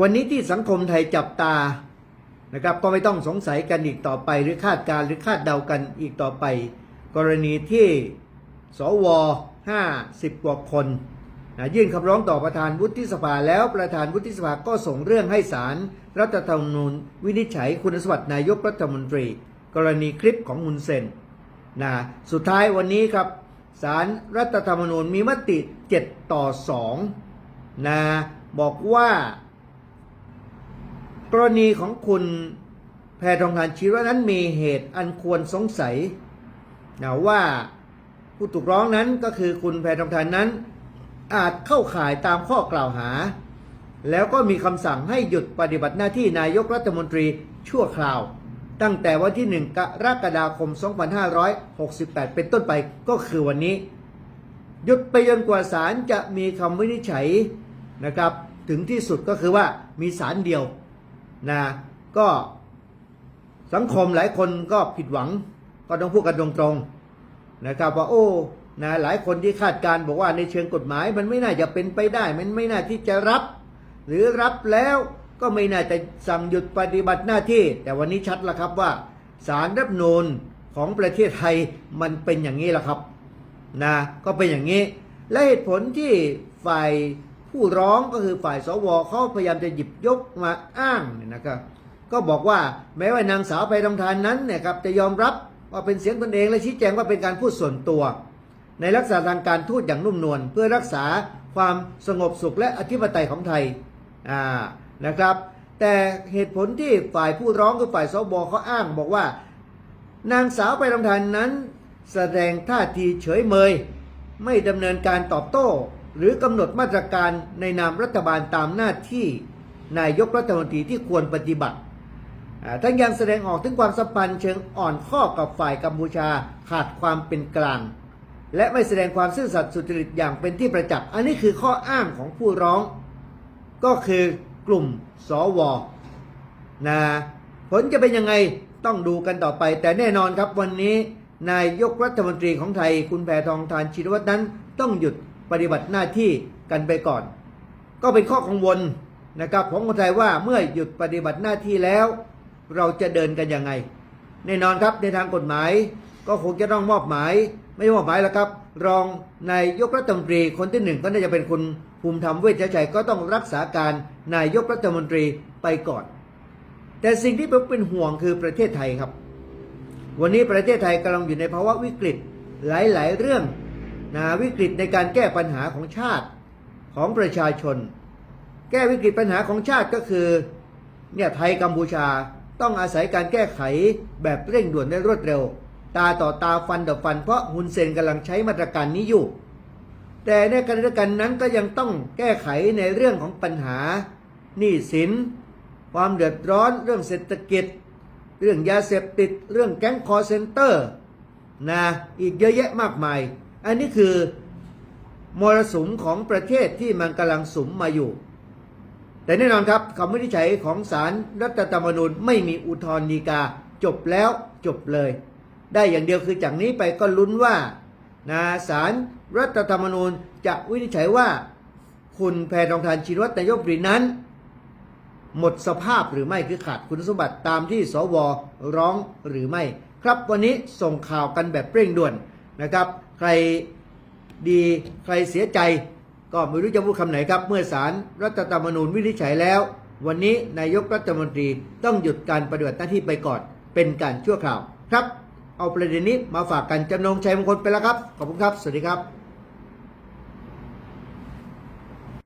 วันนี้ที่สังคมไทยจับตานะครับก็ไม่ต้องสงสัยกันอีกต่อไป หรือคาดการ์หรือคาดเดากันอีกต่อไป กรณีที่สว50กว่าคนนะยื่นคำร้องต่อประธานวุฒิสภาแล้วประธานวุฒิสภาก็ส่งเรื่องให้ศาลรรัฐธรรมนูญวินิจฉัยคุณสมบัตินายกรัฐมนตรี กรณีคลิปของฮุนเซนนะสุดท้ายวันนี้ครับศาลรรัฐธรรมนูญมีมติ 7 ต่อ2นะบอกว่า รณีของคุณแพทองทานชีวะนั้นมีเหตุอันควรสงสัยนะว่าผู้ถูกร้องนั้นก็คือคุณแพทองทานนั้น อาจเข้าข่ายตามข้อกล่าวหา แล้วก็มีคำสั่งให้หยุดปฏิบัติหน้าที่นายกรัฐมนตรีชั่วคราว ตั้งแต่วันที่ 1 กรกฎาคม 2568 เป็นต้นไปก็คือวันนี้ หยุดไปจนกว่าศาลจะมีคำวินิจฉัยนะครับ ถึงที่สุดก็คือว่ามีศาลเดียว นะก็สังคมหลายคนก็ผิดหวัง ก็ต้องพูดกันตรงๆนะครับว่าโอ้นะหลายคนที่คาดการ์บอกว่าในเชิงกฎหมาย มันไม่น่าจะเป็นไปได้ มันไม่น่าที่จะรับ หรือรับแล้วก็ไม่น่าจะสั่งหยุดปฏิบัติหน้าที่ แต่วันนี้ชัดแล้วครับว่าสารรัฐธรรมนูญของประเทศไทยมันเป็นอย่างนี้แหละครับนะก็เป็นอย่างนี้ และเหตุผลที่ฝ่าย ผู้ร้องก็คือฝ่ายสวเขาพยายามจะหยิบยกมาอ้างเนี่ยนะครับ ก็บอกว่าแม้ว่านางสาวไปทองทานนั้นเนี่ยครับจะยอมรับว่าเป็นเสียงตนเองและชี้แจงว่าเป็นการพูดส่วนตัว ในลักษณะทางการทูตอย่างนุ่มนวลเพื่อรักษาความสงบสุขและอธิปไตยของไทยอ่านะครับ แต่เหตุผลที่ฝ่ายผู้ร้องคือฝ่ายสวเขาอ้างบอกว่า นางสาวไปรำทานนั้น แสดงท่าทีเฉยเมย ไม่ดำเนินการตอบโต้ หรือกำหนดมาตรการในนามรัฐบาลตามหน้าที่นายกรัฐมนตรีที่ควรปฏิบัติทั้งยังแสดงออกถึงความสัมพันธ์เชิงอ่อนข้อกับฝ่ายกัมพูชาขาดความเป็นกลาง และไม่แสดงความซื่อสัตย์สุจริตอย่างเป็นที่ประจักษ์ อันนี้คือข้ออ้างของผู้ร้อง ก็คือกลุ่มสวนะผลจะเป็นยังไงต้องดูกันต่อไป แต่แน่นอนครับวันนี้ นายกรัฐมนตรีของไทยคุณแพทองทานชินวัตรนั้นต้องหยุด ปฏิบัติหน้าที่กันไปก่อน ก็เป็นข้อกังวลนะครับของคนไทยว่าเมื่อหยุดปฏิบัติหน้าที่แล้ว เราจะเดินกันยังไง แน่นอนครับในทางกฎหมาย ก็คงจะต้องมอบหมาย ไม่มอบหมายแล้วครับ รองนายกรัฐมนตรีคนที่หนึ่งก็น่าจะเป็นคุณภูมิธรรมเวชชัยก็ต้องรักษาการนายกรัฐมนตรีไปก่อน แต่สิ่งที่ผมเป็นห่วงคือประเทศไทยครับ วันนี้ประเทศไทยกำลังอยู่ในภาวะวิกฤตหลาย ๆ เรื่อง นะวิกฤตในการแก้ปัญหาของชาติของประชาชน แก้วิกฤตปัญหาของชาติก็คือเนี่ยไทยกัมพูชาต้องอาศัยการแก้ไขแบบเร่งด่วนและรวดเร็ว ตาต่อตาฟันต่อฟันเพราะฮุนเซนกำลังใช้มาตรการนี้อยู่ แต่ในขณะเดียวกันนั้นก็ยังต้องแก้ไขในเรื่องของปัญหาหนี้สิน ความเดือดร้อน เรื่องเศรษฐกิจ เรื่องยาเสพติด เรื่องแก๊งคอร์เซนเตอร์นะอีกเยอะแยะมากมาย อันนี้คือมรสุมของประเทศที่มันกำลังสุมมาอยู่ แต่แน่นอนครับคำวินิจฉัยของศาลรรัฐธรรมนูญไม่มีอุทธรณ์ฎีกา จบแล้วจบเลย ได้อย่างเดียวคือจากนี้ไปก็ลุ้นว่านะศาลรรัฐธรรมนูญจะวินิจฉัยว่า คุณแพรทองทานชินวัตรนายกรีนั้น หมดสภาพหรือไม่คือขาดคุณสมบัติตามที่สวร้องหรือไม่ ครับวันนี้ส่งข่าวกันแบบเร่งด่วนนะครับ ใครดีใครเสียใจ ก็ไม่รู้จะพูดคำไหนครับ เมื่อสารรัฐธรรมนูญวินิจฉัยแล้ว วันนี้นายกรัฐมนตรีต้องหยุดการปฏิบัติหน้าที่ไปก่อน เป็นการชั่วคราวครับ เอาประเด็นนี้มาฝากกันจำนงชัยมงคลไปแล้วครับ ขอบคุณครับ สวัสดีครับ